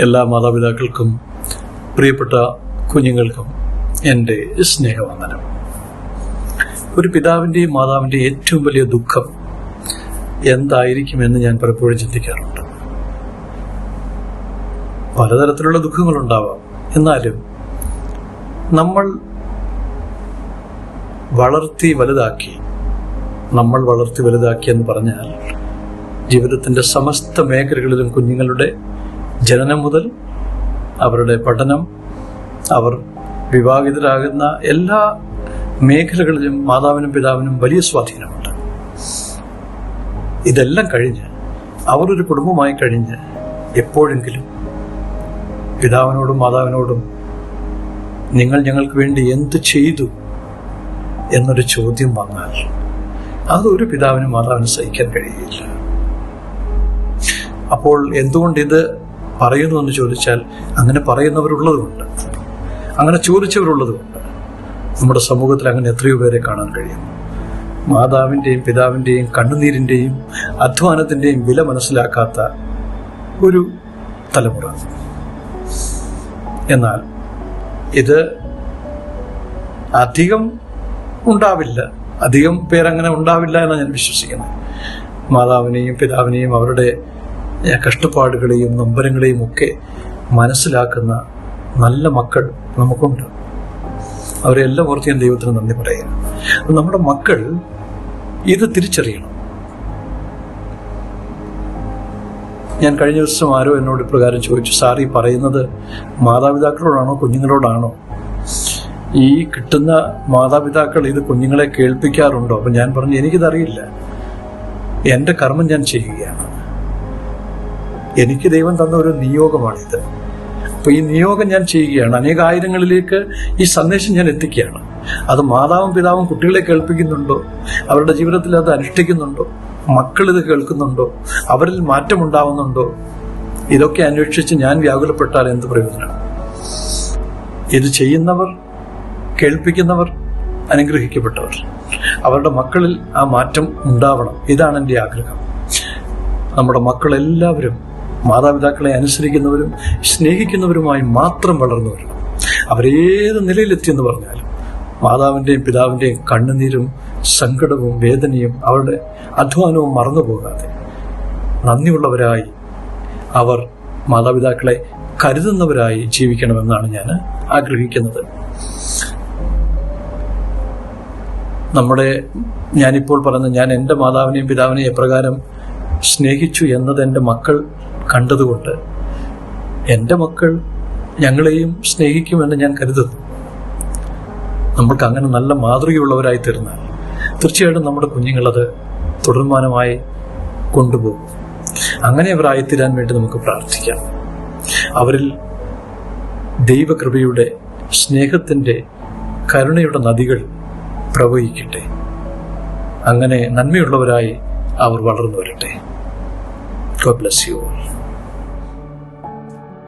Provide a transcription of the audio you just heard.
എല്ലാ മാതാപിതാക്കൾക്കും പ്രിയപ്പെട്ട കുഞ്ഞുങ്ങൾക്കും എന്റെ സ്നേഹവന്ദനം. ഒരു പിതാവിന്റെയും മാതാവിന്റെയും ഏറ്റവും വലിയ ദുഃഖം എന്തായിരിക്കുമെന്ന് ഞാൻ പലപ്പോഴും ചിന്തിക്കാറുണ്ട്. പലതരത്തിലുള്ള ദുഃഖങ്ങളുണ്ടാവാം. എന്നാലും നമ്മൾ വളർത്തി വലുതാക്കി നമ്മൾ വളർത്തി വലുതാക്കി എന്ന് പറഞ്ഞാൽ ജീവിതത്തിന്റെ സമസ്ത മേഖലകളിലും കുഞ്ഞുങ്ങളുടെ ജനനം മുതൽ അവരുടെ പഠനം അവർ വിവാഹിതരാകുന്ന എല്ലാ മേഖലകളിലും മാതാവിനും പിതാവിനും വലിയ സ്വാധീനമുണ്ട്. ഇതെല്ലാം കഴിഞ്ഞ് അവർ ഒരു കുടുംബമായി കഴിഞ്ഞ് എപ്പോഴെങ്കിലും പിതാവിനോടും മാതാവിനോടും നിങ്ങൾ ഞങ്ങൾക്ക് വേണ്ടി എന്ത് ചെയ്തു എന്നൊരു ചോദ്യം വന്നാൽ അതൊരു പിതാവിനും മാതാവിനും സഹിക്കാൻ കഴിയില്ല. അപ്പോൾ എന്തുകൊണ്ട് ഇത് പറയുന്നു എന്ന് ചോദിച്ചാൽ അങ്ങനെ പറയുന്നവരുള്ളതുകൊണ്ട്. അങ്ങനെ ചോദിച്ചവരുള്ളതുകൊണ്ട്. നമ്മുടെ സമൂഹത്തിൽ അങ്ങനെ എത്രയോ പേരെ കാണാൻ കഴിയും മാതാവിന്റെയും പിതാവിന്റെയും കണ്ണുനീരിന്റെയും അധ്വാനത്തിന്റെയും വില മനസ്സിലാക്കാത്ത ഒരു തലമുറ. എന്നാൽ ഇത് അധികം ഉണ്ടാവില്ല. അധികം പേരങ്ങനെ ഉണ്ടാവില്ല എന്നാണ് ഞാൻ വിശ്വസിക്കുന്നത്. മാതാവിനെയും പിതാവിനെയും അവരുടെ കഷ്ടപ്പാടുകളെയും നൊമ്പരങ്ങളെയും ഒക്കെ മനസ്സിലാക്കുന്ന നല്ല മക്കൾ നമുക്കുണ്ട്. അവരെ എല്ലാം ഓർത്ത് ഞാൻ ദൈവത്തിന് നന്ദി പറയുക നമ്മുടെ മക്കൾ ഇത് തിരിച്ചറിയണം. ഞാൻ കഴിഞ്ഞ ദിവസം ആരോ എന്നോട് ഇപ്രകാരം ചോദിച്ചു സാർ ഈ പറയുന്നത് മാതാപിതാക്കളോടാണോ കുഞ്ഞുങ്ങളോടാണോ? ഈ കിട്ടുന്ന മാതാപിതാക്കൾ ഇത് കുഞ്ഞുങ്ങളെ കേൾപ്പിക്കാറുണ്ടോ? അപ്പം ഞാൻ പറഞ്ഞു എനിക്കിതറിയില്ല. എന്റെ കർമ്മം ഞാൻ ചെയ്യുകയാണ്. എനിക്ക് ദൈവം തന്ന ഒരു നിയോഗമാണിത്. അപ്പൊ ഈ നിയോഗം ഞാൻ ചെയ്യുകയാണ്. അനേകായിരങ്ങളിലേക്ക് ഈ സന്ദേശം ഞാൻ എത്തിക്കുകയാണ്. അത് മാതാവും പിതാവും കുട്ടികളെ കേൾപ്പിക്കുന്നുണ്ടോ? അവരുടെ ജീവിതത്തിൽ അത് അനുഷ്ഠിക്കുന്നുണ്ടോ? മക്കൾ ഇത് കേൾക്കുന്നുണ്ടോ? അവരിൽ മാറ്റമുണ്ടാവുന്നുണ്ടോ ഇതൊക്കെ അന്വേഷിച്ച് ഞാൻ വ്യാകുലപ്പെട്ടാൽ എന്ത് പ്രയോജനം? ഇത് ചെയ്യുന്നവർ കേൾപ്പിക്കുന്നവർ അനുഗ്രഹിക്കപ്പെട്ടവർ. അവരുടെ മക്കളിൽ ആ മാറ്റം ഉണ്ടാവണം. ഇതാണ് എന്റെ ആഗ്രഹം. നമ്മുടെ മക്കളെല്ലാവരും മാതാപിതാക്കളെ അനുസരിക്കുന്നവരും സ്നേഹിക്കുന്നവരുമായി മാത്രം വളർന്നു വരണം അവരേത് നിലയിലെത്തിയെന്ന് പറഞ്ഞാലും മാതാവിന്റെയും പിതാവിന്റെയും കണ്ണുനീരും സങ്കടവും വേദനയും അവരുടെ അധ്വാനവും മറന്നു പോകാതെ നന്ദിയുള്ളവരായി അവർ മാതാപിതാക്കളെ കരുതുന്നവരായി ജീവിക്കണമെന്നാണ് ഞാൻ ആഗ്രഹിക്കുന്നത്. നമ്മുടെ ഞാനിപ്പോൾ പറഞ്ഞ ഞാൻ എന്റെ മാതാവിനെയും പിതാവിനെയും എപ്രകാരം സ്നേഹിച്ചു എന്നത് എന്റെ മക്കൾ കണ്ടതുകൊണ്ട് എന്റെ മക്കൾ ഞങ്ങളെയും സ്നേഹിക്കുമെന്ന് ഞാൻ കരുതുന്നു. നമ്മൾക്ക് അങ്ങനെ നല്ല മാതൃകയുള്ളവരായി തീർന്നാൽ തീർച്ചയായിട്ടും നമ്മുടെ കുഞ്ഞുങ്ങളത് തുടർമാനമായി കൊണ്ടുപോകും. അങ്ങനെ അവരായിത്തീരാൻ വേണ്ടി നമുക്ക് പ്രാർത്ഥിക്കാം. അവരിൽ ദൈവകൃപയുടെ സ്നേഹത്തിന്റെ കരുണയുടെ നദികൾ പ്രവഹിക്കട്ടെ. അങ്ങനെ നന്മയുള്ളവരായി അവർ വളർന്നു വരട്ടെ. God bless you all